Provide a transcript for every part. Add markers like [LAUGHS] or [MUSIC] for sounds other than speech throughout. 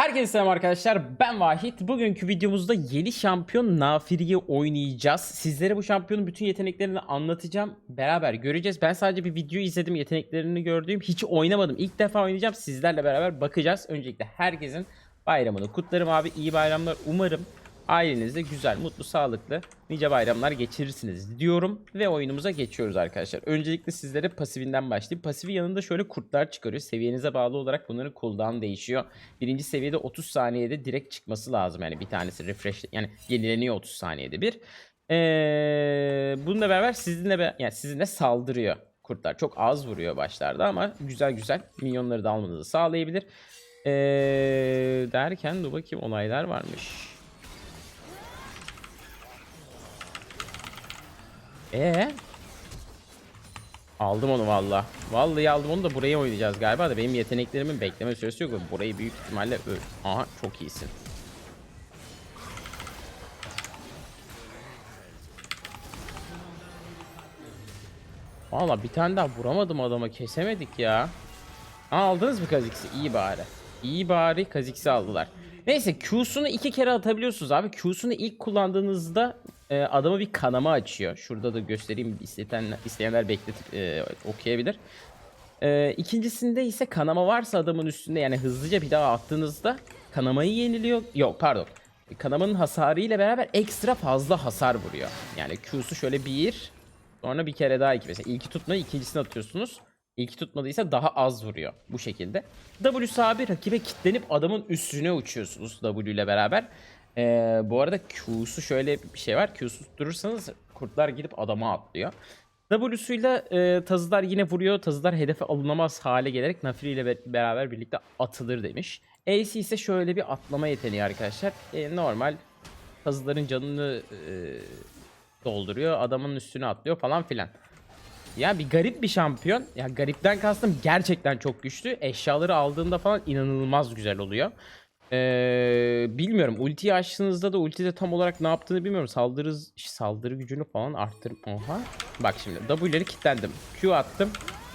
Herkese selam arkadaşlar ben Vahit. Bugünkü videomuzda yeni şampiyon Nafiri'yi oynayacağız. Sizlere bu şampiyonun bütün yeteneklerini anlatacağım. Beraber göreceğiz. Ben sadece bir video izledim yeteneklerini gördüğüm. Hiç oynamadım. İlk defa oynayacağım. Sizlerle beraber bakacağız. Öncelikle herkesin bayramını kutlarım abi. İyi bayramlar. Umarım ailenizde güzel, mutlu, sağlıklı nice bayramlar geçirirsiniz diyorum ve oyunumuza geçiyoruz arkadaşlar. Öncelikle sizlere pasifinden başlayayım. Pasifi yanında şöyle kurtlar çıkarıyor. Seviyenize bağlı olarak bunların cooldown değişiyor. Birinci seviyede 30 saniyede direkt çıkması lazım. Yani bir tanesi refresh yani yenileniyor 30 saniyede bir. Ee, bununla beraber sizinle be- yani sizinle saldırıyor kurtlar. Çok az vuruyor başlarda ama güzel güzel minyonları da almanızı sağlayabilir. Ee, derken dur bakayım olaylar varmış. Ee? Aldım onu valla. Vallahi aldım onu da buraya oynayacağız galiba da benim yeteneklerimin bekleme süresi yok. Burayı büyük ihtimalle öl. Aha çok iyisin. Valla bir tane daha vuramadım adama kesemedik ya. Aa, aldınız mı Kazix'i? İyi bari. İyi bari Kazix'i aldılar. Neyse Q'sunu iki kere atabiliyorsunuz abi. Q'sunu ilk kullandığınızda e, adama bir kanama açıyor. Şurada da göstereyim isteyen, isteyenler bekletip e, okuyabilir. E, ikincisinde ise kanama varsa adamın üstünde yani hızlıca bir daha attığınızda kanamayı yeniliyor. Yok pardon. Kanamanın hasarı ile beraber ekstra fazla hasar vuruyor. Yani Q'su şöyle bir sonra bir kere daha iki. Mesela ilki tutmayı ikincisini atıyorsunuz. İlki tutmadıysa daha az vuruyor bu şekilde. W abi rakibe kilitlenip adamın üstüne uçuyorsunuz W ile beraber. Ee, bu arada Q'su şöyle bir şey var. Q'su durursanız kurtlar gidip adama atlıyor. W'suyla e, tazılar yine vuruyor. Tazılar hedefe alınamaz hale gelerek Nafiri ile be- beraber birlikte atılır demiş. Ace ise şöyle bir atlama yeteneği arkadaşlar. E, normal tazıların canını e, dolduruyor. Adamın üstüne atlıyor falan filan. Ya bir garip bir şampiyon. Ya garipten kastım gerçekten çok güçlü. Eşyaları aldığında falan inanılmaz güzel oluyor. Ee, bilmiyorum. Ultiyi açtığınızda da ultide tam olarak ne yaptığını bilmiyorum. Saldırı saldırı gücünü falan arttır. Oha. Bak şimdi W'leri kilitlendim. Q attım.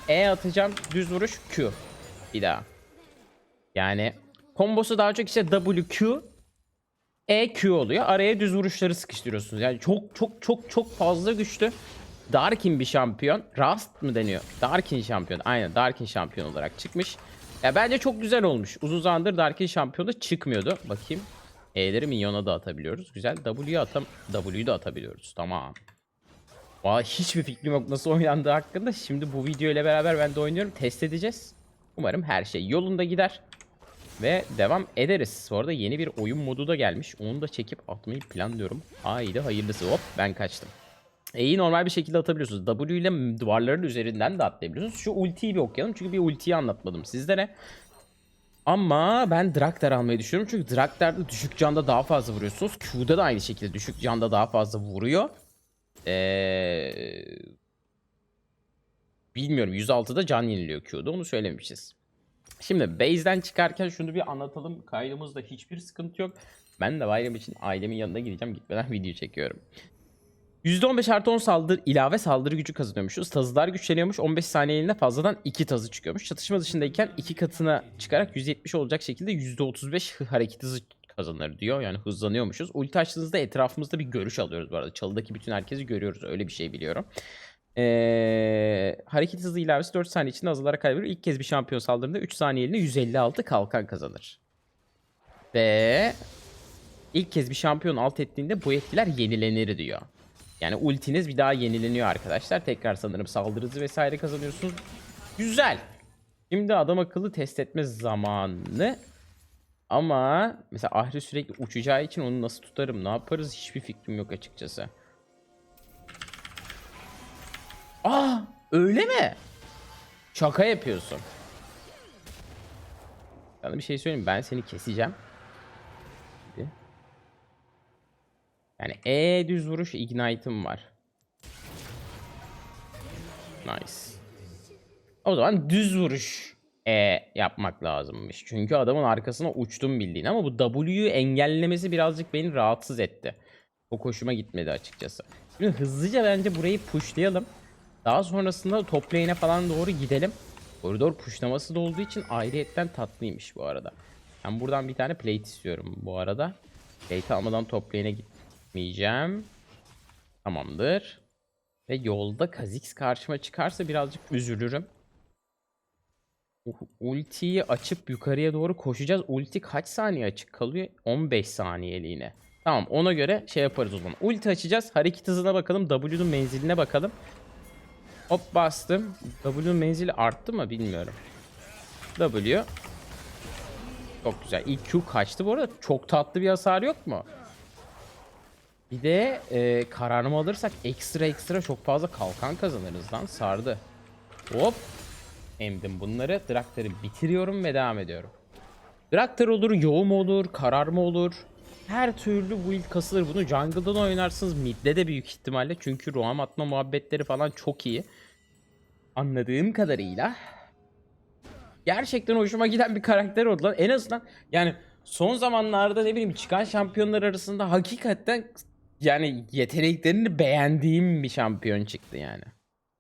E atacağım. Düz vuruş Q. Bir daha. Yani kombosu daha çok işte W Q E Q oluyor. Araya düz vuruşları sıkıştırıyorsunuz. Yani çok çok çok çok fazla güçlü. Darkin bir şampiyon. Rust mı deniyor? Darkin şampiyon. Aynen Darkin şampiyon olarak çıkmış. Ya bence çok güzel olmuş. Uzun zamandır Darkin şampiyonu çıkmıyordu. Bakayım. E'leri minyona da atabiliyoruz. Güzel. W'yu atam W'yu da atabiliyoruz. Tamam. Valla hiçbir fikrim yok nasıl oynandığı hakkında. Şimdi bu video ile beraber ben de oynuyorum. Test edeceğiz. Umarım her şey yolunda gider. Ve devam ederiz. Bu arada yeni bir oyun modu da gelmiş. Onu da çekip atmayı planlıyorum. Haydi hayırlısı. Hop ben kaçtım. E'yi normal bir şekilde atabiliyorsunuz. W ile duvarların üzerinden de atlayabiliyorsunuz. Şu ultiyi bir okuyalım. Çünkü bir ultiyi anlatmadım sizlere. Ama ben Draktar almayı düşünüyorum. Çünkü Draktar'da düşük canda daha fazla vuruyorsunuz. Q'da da aynı şekilde düşük canda daha fazla vuruyor. Ee, bilmiyorum 106'da can yeniliyor Q'da onu söylemişiz. Şimdi base'den çıkarken şunu bir anlatalım. Kaydımızda hiçbir sıkıntı yok. Ben de bayram için ailemin yanına gideceğim. Gitmeden [LAUGHS] video çekiyorum. %15 artı 10 saldırı ilave saldırı gücü kazanıyormuşuz. Tazılar güçleniyormuş. 15 saniyeliğine fazladan 2 tazı çıkıyormuş. Çatışma dışındayken 2 katına çıkarak 170 olacak şekilde %35 hı- hareket hızı kazanır diyor. Yani hızlanıyormuşuz. Ulti açtığınızda etrafımızda bir görüş alıyoruz bu arada. Çalıdaki bütün herkesi görüyoruz. Öyle bir şey biliyorum. Ee, hareket hızı ilavesi 4 saniye içinde azalarak kaybediyor. İlk kez bir şampiyon saldırında 3 saniyeliğine 156 kalkan kazanır. Ve ilk kez bir şampiyon alt ettiğinde bu etkiler yenilenir diyor. Yani ultiniz bir daha yenileniyor arkadaşlar. Tekrar sanırım saldırı hızı vesaire kazanıyorsunuz. Güzel. Şimdi adam akıllı test etme zamanı. Ama mesela Ahri sürekli uçacağı için onu nasıl tutarım, ne yaparız hiçbir fikrim yok açıkçası. Aa, öyle mi? Şaka yapıyorsun. Sana bir şey söyleyeyim ben seni keseceğim. Bir. Yani E düz vuruş ignite'ım var. Nice. O zaman düz vuruş E yapmak lazımmış. Çünkü adamın arkasına uçtum bildiğin ama bu W'yu engellemesi birazcık beni rahatsız etti. Çok hoşuma gitmedi açıkçası. Şimdi hızlıca bence burayı pushlayalım. Daha sonrasında top lane'e falan doğru gidelim. Koridor pushlaması da olduğu için ayrıyetten tatlıymış bu arada. Ben buradan bir tane plate istiyorum bu arada. Plate almadan top lane'e gitmeyeceğim. Tamamdır. Ve yolda Kha'Zix karşıma çıkarsa birazcık üzülürüm. Ultiyi açıp yukarıya doğru koşacağız. Ulti kaç saniye açık kalıyor? 15 saniyeliğine. Tamam ona göre şey yaparız o zaman. Ulti açacağız. Hareket hızına bakalım. W'nun menziline bakalım. Hop bastım. W'nun menzili arttı mı bilmiyorum. W. Çok güzel. İlk Q kaçtı bu arada. Çok tatlı bir hasar yok mu? Bir de e, kararımı alırsak ekstra ekstra çok fazla kalkan kazanırız lan. Sardı. Hop. Emdim bunları. Draktar'ı bitiriyorum ve devam ediyorum. Draktar olur, yoğum olur, kararma olur. Her türlü build kasılır. Bunu jungle'da da oynarsınız. Mid'de de büyük ihtimalle. Çünkü roam atma muhabbetleri falan çok iyi. Anladığım kadarıyla. Gerçekten hoşuma giden bir karakter oldu lan. En azından yani son zamanlarda ne bileyim çıkan şampiyonlar arasında hakikaten yani yeteneklerini beğendiğim bir şampiyon çıktı yani.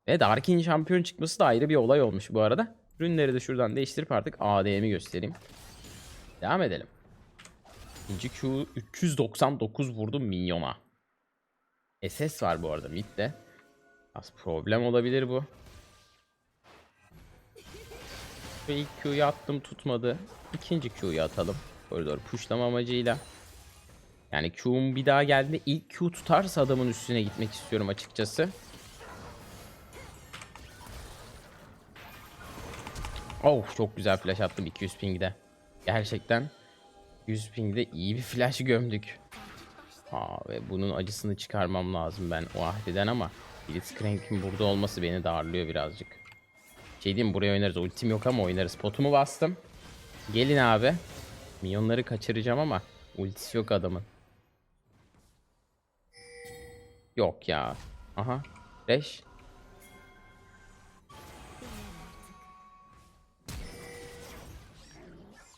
Ve Darkin şampiyon çıkması da ayrı bir olay olmuş bu arada. Ürünleri de şuradan değiştirip artık ADM'i göstereyim. Devam edelim. İkinci Q 399 vurdu minyona. SS var bu arada midde. Az problem olabilir bu. Ve ilk Q'yu attım tutmadı. İkinci Q'yu atalım. Koridor pushlama amacıyla. Yani Q'um bir daha geldiğinde ilk Q tutarsa adamın üstüne gitmek istiyorum açıkçası. Oh çok güzel flash attım 200 pingde. Gerçekten 100 pingde iyi bir flash gömdük. Aa, ve bunun acısını çıkarmam lazım ben o ahdiden ama Blitzcrank'in burada olması beni darlıyor birazcık. Şey diyeyim buraya oynarız. Ultim yok ama oynarız. Potumu bastım. Gelin abi. Minyonları kaçıracağım ama ultisi yok adamın. Yok ya. Aha. Reş.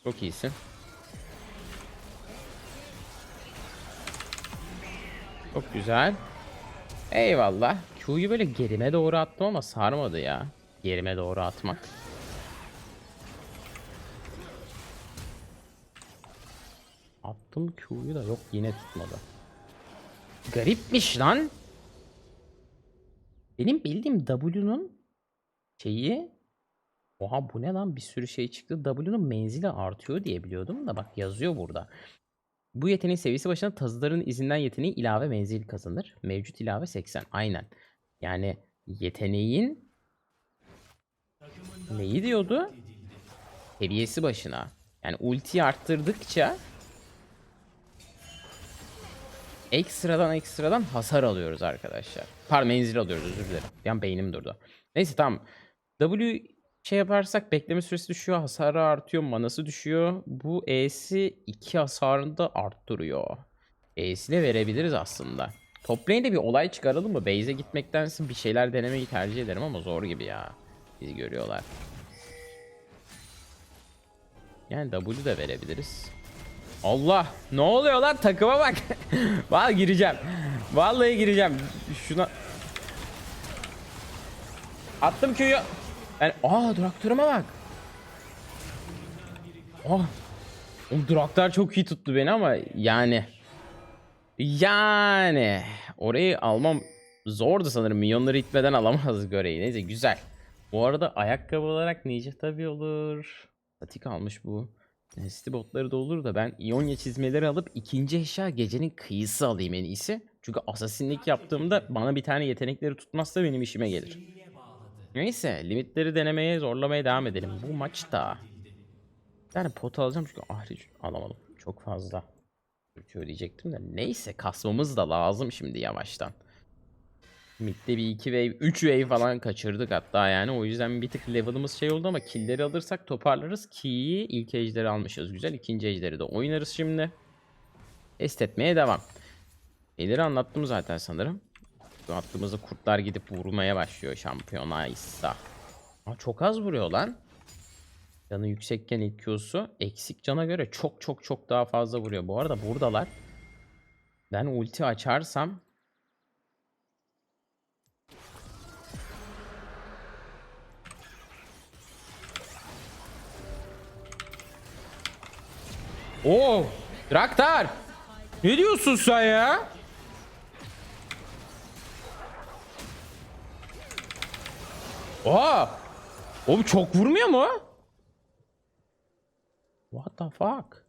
Çok iyisin. Çok güzel. Eyvallah. Q'yu böyle gerime doğru attım ama sarmadı ya. Gerime doğru atmak. Attım Q'yu da yok yine tutmadı. Garipmiş lan. Benim bildiğim W'nun şeyi Oha bu ne lan bir sürü şey çıktı. W'nun menzili artıyor diye biliyordum da bak yazıyor burada. Bu yeteneğin seviyesi başına tazıların izinden yeteneği ilave menzil kazanır. Mevcut ilave 80. Aynen. Yani yeteneğin neyi diyordu? Seviyesi başına. Yani ulti arttırdıkça ekstradan ekstradan hasar alıyoruz arkadaşlar. Pardon menzil alıyoruz özür dilerim. Yani beynim durdu. Neyse tamam. W şey yaparsak bekleme süresi düşüyor, hasarı artıyor, manası düşüyor. Bu E'si 2 hasarını da arttırıyor. E'sine verebiliriz aslında. Top lane'de bir olay çıkaralım mı? Base'e gitmektense bir şeyler denemeyi tercih ederim ama zor gibi ya. Bizi görüyorlar. Yani W de verebiliriz. Allah! Ne oluyor lan? Takıma bak. [LAUGHS] Vallahi gireceğim. Vallahi gireceğim. Şuna... Attım Q'yu. Yani aa Draktar'ıma bak. Oh. O Draktar çok iyi tuttu beni ama yani. Yani. Orayı almam zordu sanırım. Milyonları itmeden alamazdık orayı. Neyse güzel. Bu arada ayakkabı olarak Ninja tabi olur. Statik almış bu. Nesli botları da olur da ben İonya çizmeleri alıp ikinci eşya gecenin kıyısı alayım en iyisi. Çünkü asasinlik yaptığımda bana bir tane yetenekleri tutmazsa benim işime gelir. Neyse limitleri denemeye zorlamaya devam edelim. Bu maçta bir tane pot alacağım çünkü ahric alamadım. Çok fazla ürküyor diyecektim de. Neyse kasmamız da lazım şimdi yavaştan. Mid'de bir 2 wave 3 wave falan kaçırdık hatta yani o yüzden bir tık level'ımız şey oldu ama killleri alırsak toparlarız ki ilk ejderi almışız güzel ikinci ejderi de oynarız şimdi. Test etmeye devam. Şeyleri anlattım zaten sanırım. Attığımızda kurtlar gidip vurmaya başlıyor şampiyona ise. Aa, çok az vuruyor lan. Canı yüksekken ilk Q'su eksik cana göre çok çok çok daha fazla vuruyor. Bu arada buradalar. Ben ulti açarsam Oo! Draktar! Ne diyorsun sen ya? Oha! Oğlum çok vurmuyor mu? What the fuck?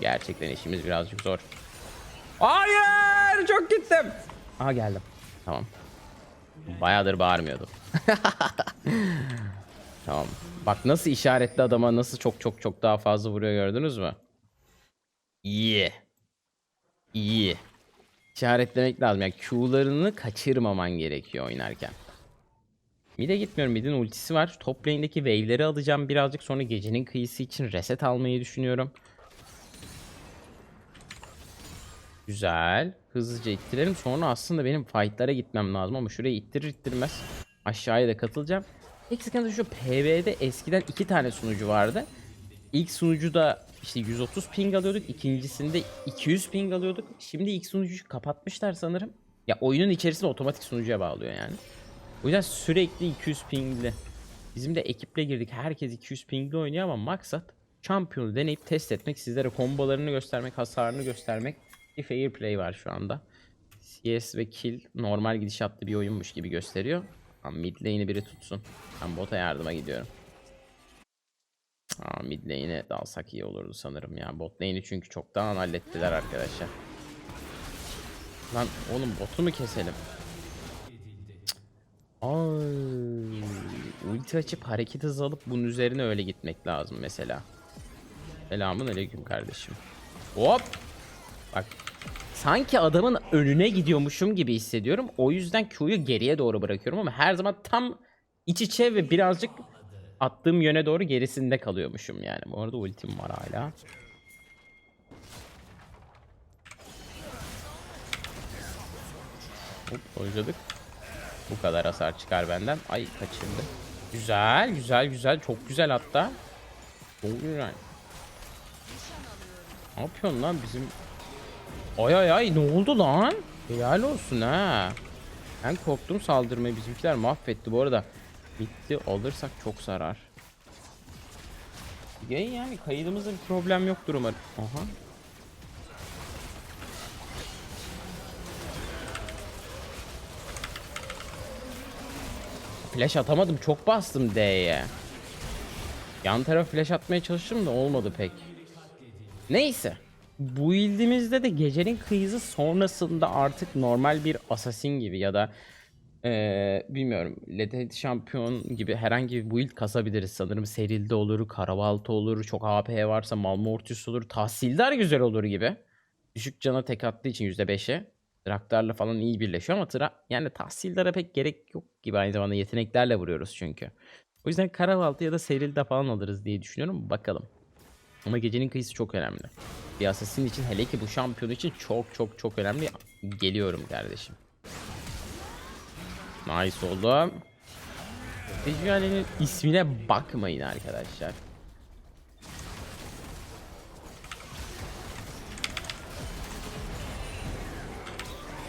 Gerçekten işimiz birazcık zor. Hayır! Çok gittim. Aha geldim. Tamam. Bayağıdır bağırmıyordum. [LAUGHS] tamam. Bak nasıl işaretli adama nasıl çok çok çok daha fazla vuruyor gördünüz mü? İyi. İyi. İşaretlemek lazım. Yani Q'larını kaçırmaman gerekiyor oynarken. Mid'e gitmiyorum. Mid'in ultisi var. Top lane'deki wave'leri alacağım birazcık. Sonra gecenin kıyısı için reset almayı düşünüyorum. Güzel. Hızlıca ittirelim. Sonra aslında benim fight'lara gitmem lazım ama şuraya ittirir ittirmez aşağıya da katılacağım. Tek sıkıntı şu PvE'de eskiden iki tane sunucu vardı. İlk sunucuda işte 130 ping alıyorduk. ikincisinde 200 ping alıyorduk. Şimdi ilk sunucuyu kapatmışlar sanırım. Ya oyunun içerisinde otomatik sunucuya bağlıyor yani. O yüzden sürekli 200 pingli. Bizim de ekiple girdik. Herkes 200 pingli oynuyor ama maksat şampiyonu deneyip test etmek. Sizlere kombolarını göstermek, hasarını göstermek. Bir fair play var şu anda. CS ve kill normal gidişatlı bir oyunmuş gibi gösteriyor. Ama mid lane'i biri tutsun. Ben bota yardıma gidiyorum. Aa, mid lane'e dalsak iyi olurdu sanırım ya. Bot lane'i çünkü çoktan hallettiler arkadaşlar. Lan oğlum botu mu keselim? Ay, ulti açıp hareket hızı alıp bunun üzerine öyle gitmek lazım mesela. Selamun aleyküm kardeşim. Hop. Bak sanki adamın önüne gidiyormuşum gibi hissediyorum. O yüzden Q'yu geriye doğru bırakıyorum ama her zaman tam iç içe ve birazcık attığım yöne doğru gerisinde kalıyormuşum yani. Bu arada ultim var hala. Hop oyladık. Bu kadar hasar çıkar benden. Ay kaçırdı. Güzel güzel güzel çok güzel hatta. Çok güzel. Ne yapıyorsun lan bizim Ay ay ay ne oldu lan? Helal olsun ha. Ben korktum saldırmayı bizimkiler mahvetti bu arada. Bitti alırsak çok zarar. Ya yani kaydımızda bir problem yoktur umarım. Aha. Flash atamadım çok bastım D'ye. Yan tarafa flash atmaya çalıştım da olmadı pek. Neyse. Bu ildimizde de gecenin kıyısı sonrasında artık normal bir assassin gibi ya da eee, bilmiyorum Led şampiyon gibi herhangi bir build kasabiliriz sanırım. Serilde olur, Karabaltı olur, çok AP varsa Malmortius olur, Tahsildar güzel olur gibi. Düşük cana tek attığı için %5'e. Draktar'la falan iyi birleşiyor ama tra yani Tahsildar'a pek gerek yok gibi aynı zamanda yeteneklerle vuruyoruz çünkü. O yüzden Karabaltı ya da Seril'de falan alırız diye düşünüyorum. Bakalım. Ama gecenin kıyısı çok önemli. Bir assassin için hele ki bu şampiyon için çok çok çok önemli. Geliyorum kardeşim. Nice oldu. Sejuani'nin ismine bakmayın arkadaşlar.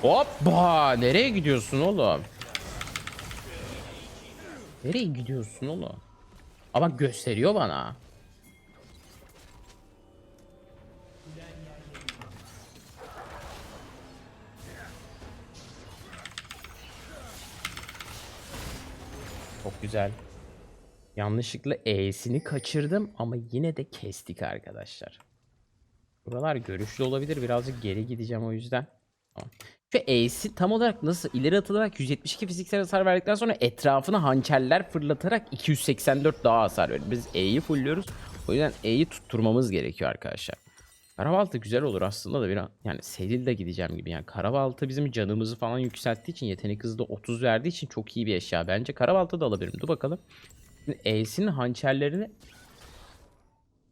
Hoppa! Nereye gidiyorsun oğlum? Nereye gidiyorsun oğlum? Ama gösteriyor bana. Çok güzel. Yanlışlıkla E'sini kaçırdım ama yine de kestik arkadaşlar. Buralar görüşlü olabilir. Birazcık geri gideceğim o yüzden. Şu E'si tam olarak nasıl ileri atılarak 172 fiziksel hasar verdikten sonra etrafına hançerler fırlatarak 284 daha hasar veriyor. Biz E'yi fullüyoruz. O yüzden E'yi tutturmamız gerekiyor arkadaşlar. Karabaltı güzel olur aslında da biraz yani Selil de gideceğim gibi yani Karabaltı bizim canımızı falan yükselttiği için yetenek hızı da 30 verdiği için çok iyi bir eşya bence Karabaltı da alabilirim dur bakalım. E'sinin hançerlerini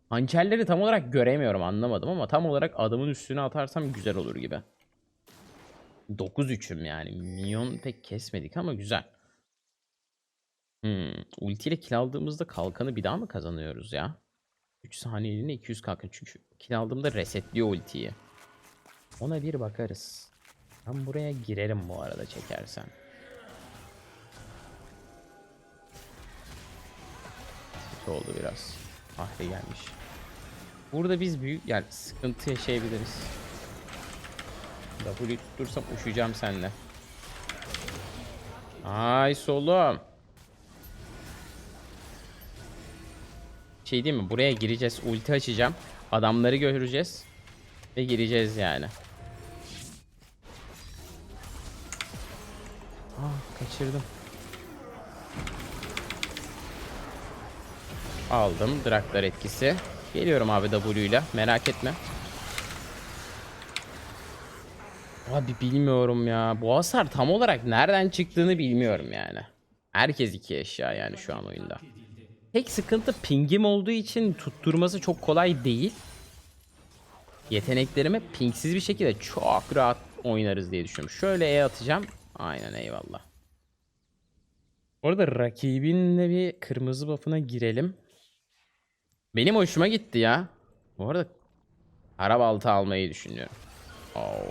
hançerleri tam olarak göremiyorum anlamadım ama tam olarak adamın üstüne atarsam güzel olur gibi. 9-3'üm yani minyon pek kesmedik ama güzel. Hmm, ulti ile kill aldığımızda kalkanı bir daha mı kazanıyoruz ya? 3 saniyeliğine 200 kalkan. Çünkü kill aldığımda resetliyor ultiyi. Ona bir bakarız. Ben buraya girerim bu arada çekersen. kötü oldu biraz. Ahri gelmiş. Burada biz büyük yani sıkıntı yaşayabiliriz. W tutursam uçacağım seninle. Ay solum. Şey değil mi? Buraya gireceğiz. Ulti açacağım. Adamları göreceğiz. Ve gireceğiz yani. Ah kaçırdım. Aldım. Draklar etkisi. Geliyorum abi W ile. Merak etme. Abi bilmiyorum ya. Bu hasar tam olarak nereden çıktığını bilmiyorum yani. Herkes iki eşya yani şu an oyunda. Tek sıkıntı pingim olduğu için tutturması çok kolay değil. Yeteneklerimi pingsiz bir şekilde çok rahat oynarız diye düşünüyorum. Şöyle E atacağım. Aynen eyvallah. Orada rakibinle bir kırmızı buff'ına girelim. Benim hoşuma gitti ya. Bu arada arabaltı almayı düşünüyorum. Oo.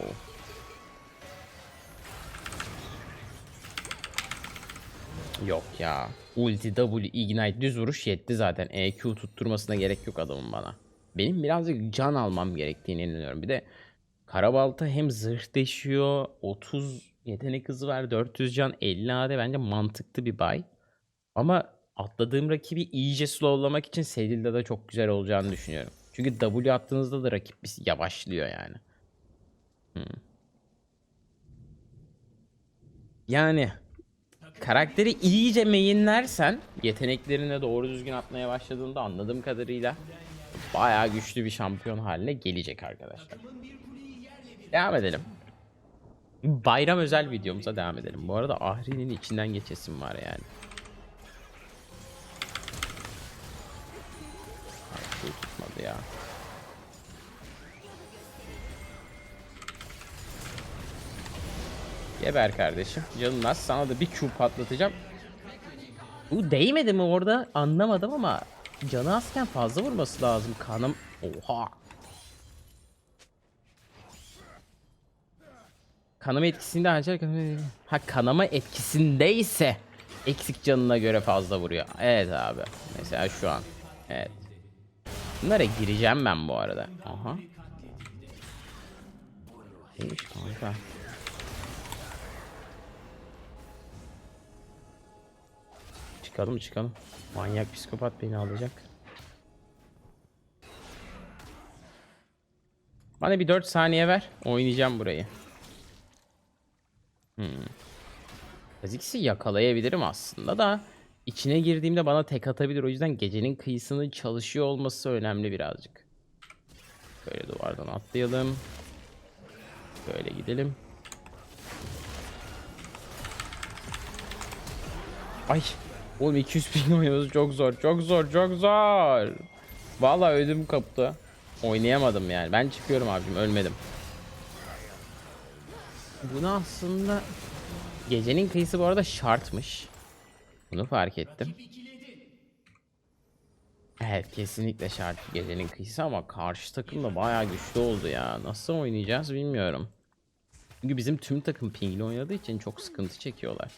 Yok ya. Ulti, W, Ignite, düz vuruş yetti zaten. EQ tutturmasına gerek yok adamın bana. Benim birazcık can almam gerektiğini inanıyorum. Bir de Karabalta hem zırh deşiyor, 30 yetenek hızı var, 400 can, 50 AD bence mantıklı bir buy. Ama atladığım rakibi iyice slowlamak için Sedil'de de çok güzel olacağını düşünüyorum. Çünkü W attığınızda da rakip bir yavaşlıyor yani. Hmm. Yani karakteri iyice mainlersen yeteneklerine doğru düzgün atmaya başladığında anladığım kadarıyla bayağı güçlü bir şampiyon haline gelecek arkadaşlar. Devam edelim. Bayram özel videomuza devam edelim. Bu arada Ahri'nin içinden geçesim var yani. Şey tutmadı ya. Geber kardeşim. Canın az. Sana da bir Q patlatacağım. Bu değmedi mi orada? Anlamadım ama canı azken fazla vurması lazım. Kanım... Oha. Kanama etkisinde ancak... Ha kanama etkisindeyse eksik canına göre fazla vuruyor. Evet abi. Mesela şu an. Evet. Bunlara gireceğim ben bu arada. Aha. İyiymiş kanka. Çıkalım çıkalım. Manyak psikopat beni alacak. Bana bir 4 saniye ver. Oynayacağım burayı. Hmm. Kha'Zix'i yakalayabilirim aslında da içine girdiğimde bana tek atabilir. O yüzden gecenin kıyısının çalışıyor olması önemli birazcık. Böyle duvardan atlayalım. Böyle gidelim. Ay. Oğlum 200 ping oynuyoruz çok zor çok zor çok zor. Vallahi ödüm kaptı. Oynayamadım yani. Ben çıkıyorum abim ölmedim. Bunu aslında gecenin kıyısı bu arada şartmış. Bunu fark ettim. Evet kesinlikle şart gecenin kıyısı ama karşı takım da bayağı güçlü oldu ya. Nasıl oynayacağız bilmiyorum. Çünkü bizim tüm takım pingli oynadığı için çok sıkıntı çekiyorlar.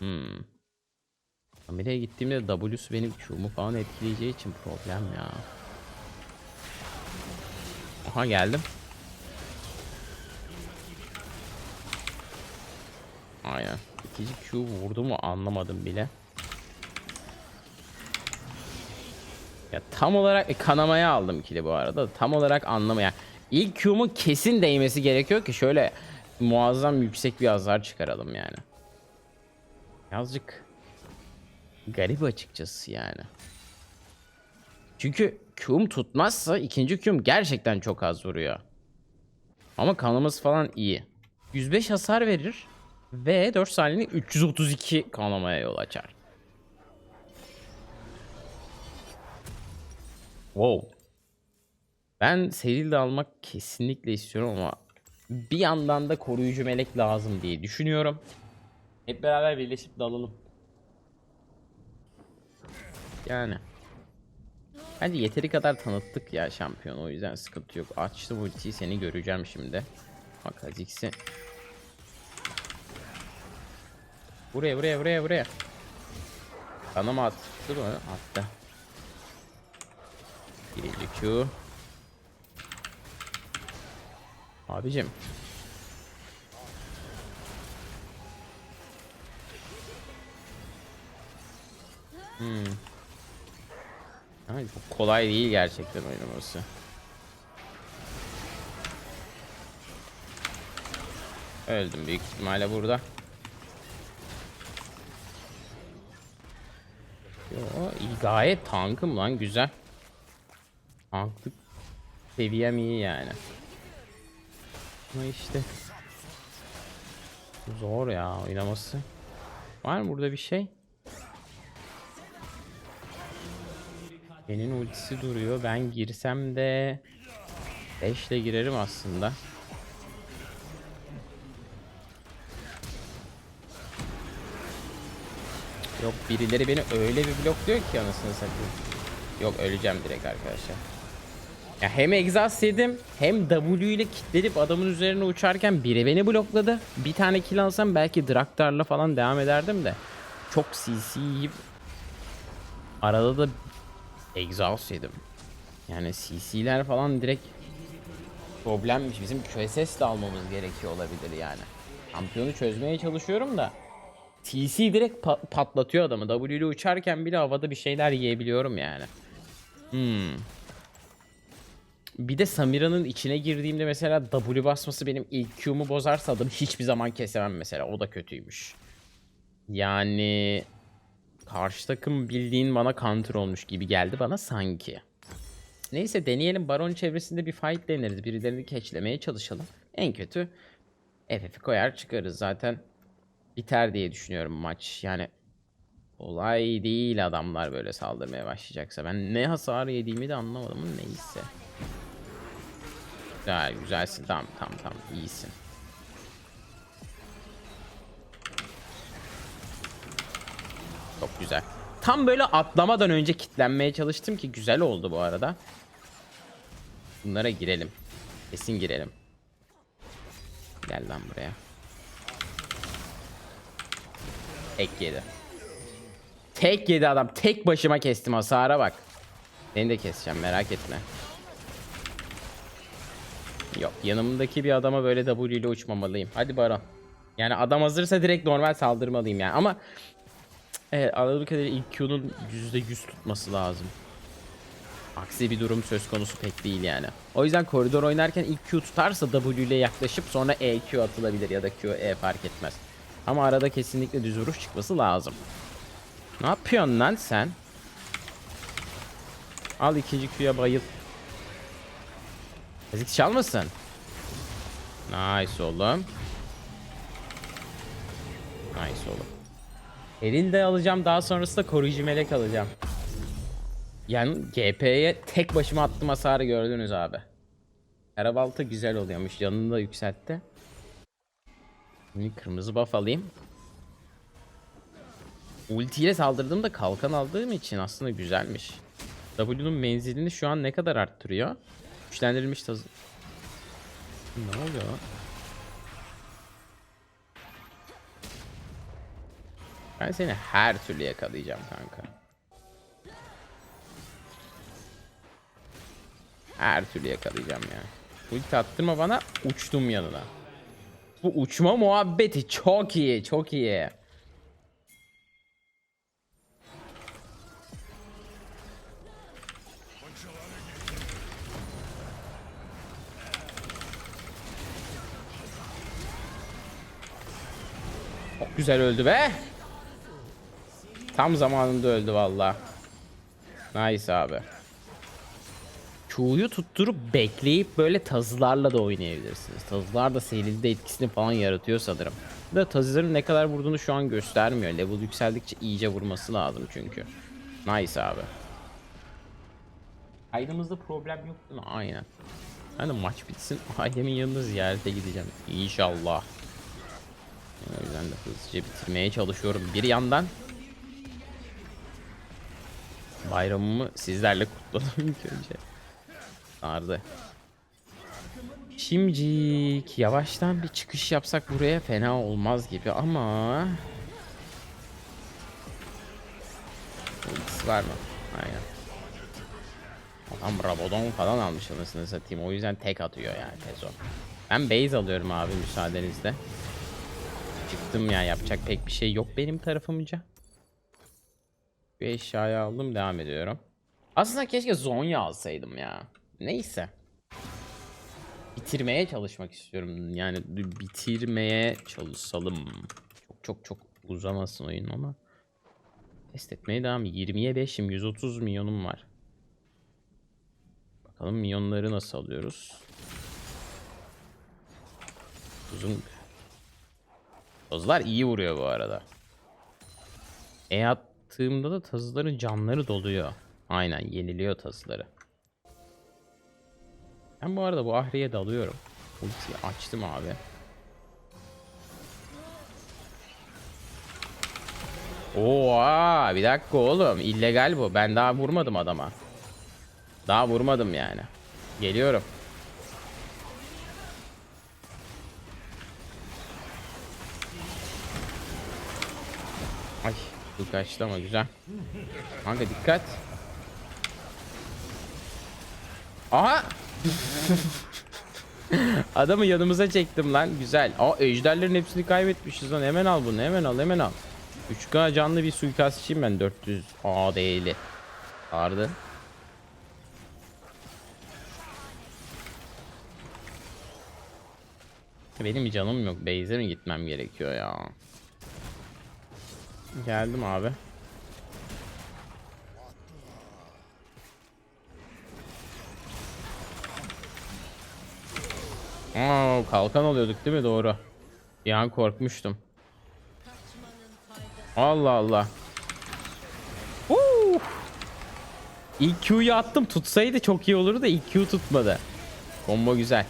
Hmm. Kameraya gittiğimde W'su benim Q'mu falan etkileyeceği için problem ya. Aha geldim. Aynen. İkinci Q vurdu mu anlamadım bile. Ya tam olarak e, kanamaya aldım kili bu arada. Tam olarak anlamaya. İlk Q'mun kesin değmesi gerekiyor ki şöyle muazzam yüksek bir hasar çıkaralım yani. Birazcık garip açıkçası yani. Çünkü Q'um tutmazsa ikinci Q'um gerçekten çok az vuruyor. Ama kanaması falan iyi. 105 hasar verir ve 4 saniyelik 332 kanamaya yol açar. Wow. Ben Seril de almak kesinlikle istiyorum ama bir yandan da koruyucu melek lazım diye düşünüyorum. Hep beraber birleşip dalalım. Yani. Bence yeteri kadar tanıttık ya şampiyon o yüzden sıkıntı yok. Açtım ultiyi seni göreceğim şimdi. Bak Kha'Zix'i. Buraya buraya buraya buraya. Bana mı attı mı? Attı. Birinci Q. Abicim. Hmm. Ay, bu kolay değil gerçekten oynaması. Öldüm büyük ihtimalle burada. Yo, gayet tankım lan güzel. Tanklık seviyem iyi yani. Ama işte zor ya oynaması. Var mı burada bir şey? Senin ultisi duruyor. Ben girsem de 5 ile girerim aslında. Yok birileri beni öyle bir blokluyor ki anasını satayım. Yok öleceğim direkt arkadaşlar. Ya hem exhaust yedim hem W ile kilitlenip adamın üzerine uçarken biri beni blokladı. Bir tane kill alsam belki Draktar'la falan devam ederdim de. Çok CC yiyip arada da exhaust yedim. Yani CC'ler falan direkt problemmiş. Bizim QSS de almamız gerekiyor olabilir yani. Şampiyonu çözmeye çalışıyorum da TC direkt pa- patlatıyor adamı. W uçarken bile havada bir şeyler yiyebiliyorum yani. Hmm. Bir de Samira'nın içine girdiğimde mesela W basması benim ilk Q'mu bozarsa adamı hiçbir zaman kesemem mesela. O da kötüymüş. Yani karşı takım bildiğin bana counter olmuş gibi geldi bana sanki. Neyse deneyelim. Baron çevresinde bir fight deneriz. Birilerini keçlemeye çalışalım. En kötü FF'i koyar çıkarız. Zaten biter diye düşünüyorum maç. Yani olay değil adamlar böyle saldırmaya başlayacaksa. Ben ne hasar yediğimi de anlamadım ama neyse. Güzel güzelsin tamam tamam tamam iyisin. Çok güzel. Tam böyle atlamadan önce kitlenmeye çalıştım ki güzel oldu bu arada. Bunlara girelim. Kesin girelim. Gel lan buraya. Tek yedi. Tek yedi adam. Tek başıma kestim hasara bak. Seni de keseceğim merak etme. Yok yanımdaki bir adama böyle W ile uçmamalıyım. Hadi Baron. Yani adam hazırsa direkt normal saldırmalıyım yani ama Evet anladığım kadarıyla ilk Q'nun %100 tutması lazım. Aksi bir durum söz konusu pek değil yani. O yüzden koridor oynarken ilk Q tutarsa W ile yaklaşıp sonra EQ atılabilir ya da Q, E fark etmez. Ama arada kesinlikle düz vuruş çıkması lazım. Ne yapıyorsun lan sen? Al ikinci Q'ya bayıl. Ezik çalmasın. Nice oğlum. Nice oğlum. Eril de alacağım daha sonrasında koruyucu melek alacağım. Yani GP'ye tek başıma attım hasarı gördünüz abi. Karabalta güzel oluyormuş yanını da yükseltti. Şimdi kırmızı buff alayım. Ultiyle saldırdığımda kalkan aldığım için aslında güzelmiş. W'nun menzilini şu an ne kadar arttırıyor? Güçlendirilmiş taz... Ne oluyor? Ben seni her türlü yakalayacağım kanka. Her türlü yakalayacağım ya. Ulti attırma bana uçtum yanına. Bu uçma muhabbeti çok iyi çok iyi. Çok güzel öldü be. Tam zamanında öldü valla. Nice abi. Q'yu tutturup bekleyip böyle tazılarla da oynayabilirsiniz. Tazılar da seride etkisini falan yaratıyor sanırım. Da tazıların ne kadar vurduğunu şu an göstermiyor. Level yükseldikçe iyice vurması lazım çünkü. Nice abi. Ailemizde problem yok mi? Aynen. De maç bitsin [LAUGHS] ailemin yanında ziyarete gideceğim. İnşallah. O yüzden de hızlıca bitirmeye çalışıyorum. Bir yandan bayramımı sizlerle kutladım ilk önce. Sardı. Şimdicik yavaştan bir çıkış yapsak buraya fena olmaz gibi ama var mı? Aynen. Adam Rabadon falan almış anasını satayım. O yüzden tek atıyor yani Tezo. Ben base alıyorum abi müsaadenizle. Çıktım ya yapacak pek bir şey yok benim tarafımca. Bir eşyayı aldım devam ediyorum. Aslında keşke Zonya alsaydım ya. Neyse. Bitirmeye çalışmak istiyorum. Yani bitirmeye çalışalım. Çok çok çok uzamasın oyun ama. Test etmeye devam. 20'ye 5'im. 130 milyonum var. Bakalım milyonları nasıl alıyoruz. Uzun. Tozlar iyi vuruyor bu arada. E attığımda da tazıların canları doluyor. Aynen yeniliyor tazıları. Ben bu arada bu Ahri'ye dalıyorum. Ultiyi açtım abi. Oha bir dakika oğlum illegal bu. Ben daha vurmadım adama. Daha vurmadım yani. Geliyorum. Bu kaçtı ama güzel. Kanka dikkat. Aha! [LAUGHS] Adamı yanımıza çektim lan. Güzel. Aa ejderlerin hepsini kaybetmişiz lan. Hemen al bunu. Hemen al. Hemen al. 3K canlı bir suikastçıyım ben. 400 AD'li. Vardı. Benim canım yok. Base'e mi gitmem gerekiyor ya? Geldim abi. Aa, kalkan alıyorduk değil mi? Doğru. Bir an korkmuştum. Allah Allah. Huu! İlk Q'yu attım tutsaydı çok iyi olurdu da ilk Q tutmadı. Combo güzel.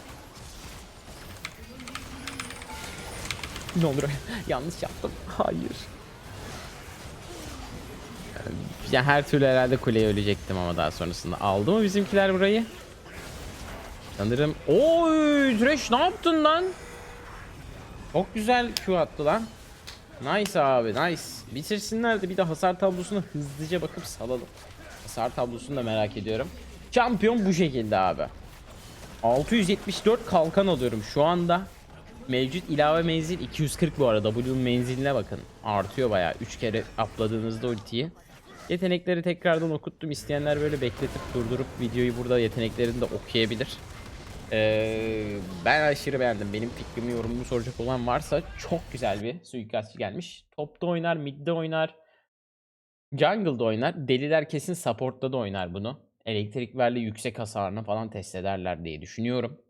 Ne olur [LAUGHS] yanlış yaptım. Hayır. Ya her türlü herhalde kuleye ölecektim ama daha sonrasında. Aldı mı bizimkiler burayı? Sanırım. Oy, Thresh ne yaptın lan? Çok güzel Q attı lan. Nice abi, nice. Bitirsinler de bir de hasar tablosuna hızlıca bakıp salalım. Hasar tablosunu da merak ediyorum. Şampiyon bu şekilde abi. 674 kalkan alıyorum şu anda. Mevcut ilave menzil 240 bu arada. W'nun menziline bakın. Artıyor bayağı. 3 kere upladığınızda ultiyi. Yetenekleri tekrardan okuttum. İsteyenler böyle bekletip durdurup videoyu burada yeteneklerini de okuyabilir. Ee, ben aşırı beğendim. Benim fikrimi, yorumumu soracak olan varsa çok güzel bir suikastçı gelmiş. Topta oynar, midde oynar, jungle'da oynar. Deliler kesin support'ta da oynar bunu. Elektrik verli yüksek hasarını falan test ederler diye düşünüyorum.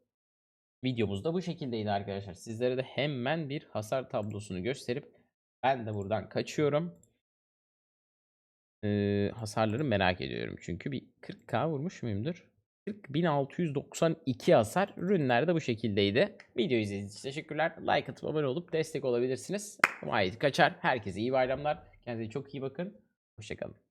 Videomuz da bu şekildeydi arkadaşlar. Sizlere de hemen bir hasar tablosunu gösterip ben de buradan kaçıyorum. Ee, hasarları merak ediyorum çünkü bir 40k vurmuş muyumdur? 40.692 hasar. Ürünler de bu şekildeydi. Video izlediğiniz için teşekkürler. Like atıp abone olup destek olabilirsiniz. Ait kaçar. Herkese iyi bayramlar. Kendinize çok iyi bakın. Hoşçakalın.